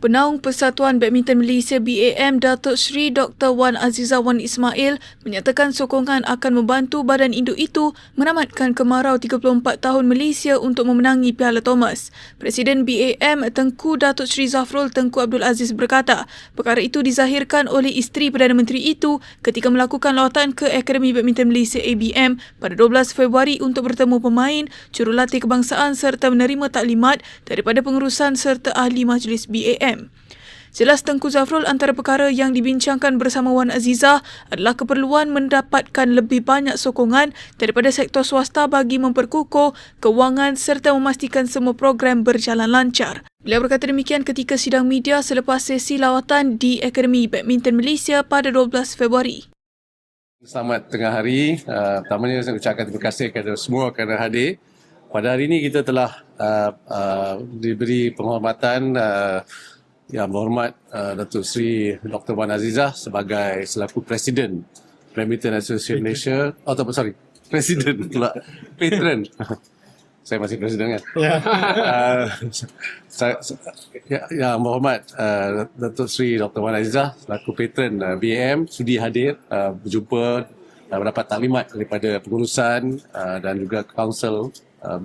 Penaung Persatuan Badminton Malaysia BAM Datuk Seri Dr. Wan Aziza Wan Ismail menyatakan sokongan akan membantu badan induk itu menamatkan kemarau 34 tahun Malaysia untuk memenangi Piala Thomas. Presiden BAM Tengku Datuk Seri Zafrul Tengku Abdul Aziz berkata, perkara itu dizahirkan oleh isteri Perdana Menteri itu ketika melakukan lawatan ke Akademi Badminton Malaysia ABM pada 12 Februari untuk bertemu pemain, jurulatih kebangsaan serta menerima taklimat daripada pengurusan serta ahli majlis BAM. Jelas Tengku Zafrul antara perkara yang dibincangkan bersama Wan Azizah adalah keperluan mendapatkan lebih banyak sokongan daripada sektor swasta bagi memperkukuh kewangan serta memastikan semua program berjalan lancar. Beliau berkata demikian ketika sidang media selepas sesi lawatan di Akademi Badminton Malaysia pada 12 Februari. Selamat tengah hari. Uh, pertamanya saya ucapkan terima kasih kepada semua kerana hadir. Pada hari ini kita telah uh, uh, diberi penghormatan uh, yang berhormat uh, Datuk Seri Dr. Wan Azizah sebagai selaku Presiden Badminton Association Malaysia. Oh, tak, sorry. Presiden pula. Patron. saya masih presiden kan? Ya. uh, saya, ya, yang berhormat uh, Datuk Seri Dr. Wan Azizah selaku patron uh, BAM sudi hadir uh, berjumpa uh, mendapat taklimat daripada pengurusan uh, dan juga council uh,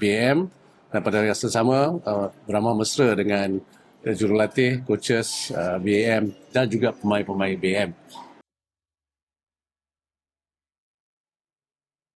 BAM dan pada yang sama uh, beramah mesra dengan jurulatih, coaches uh, BAM dan juga pemain-pemain BAM.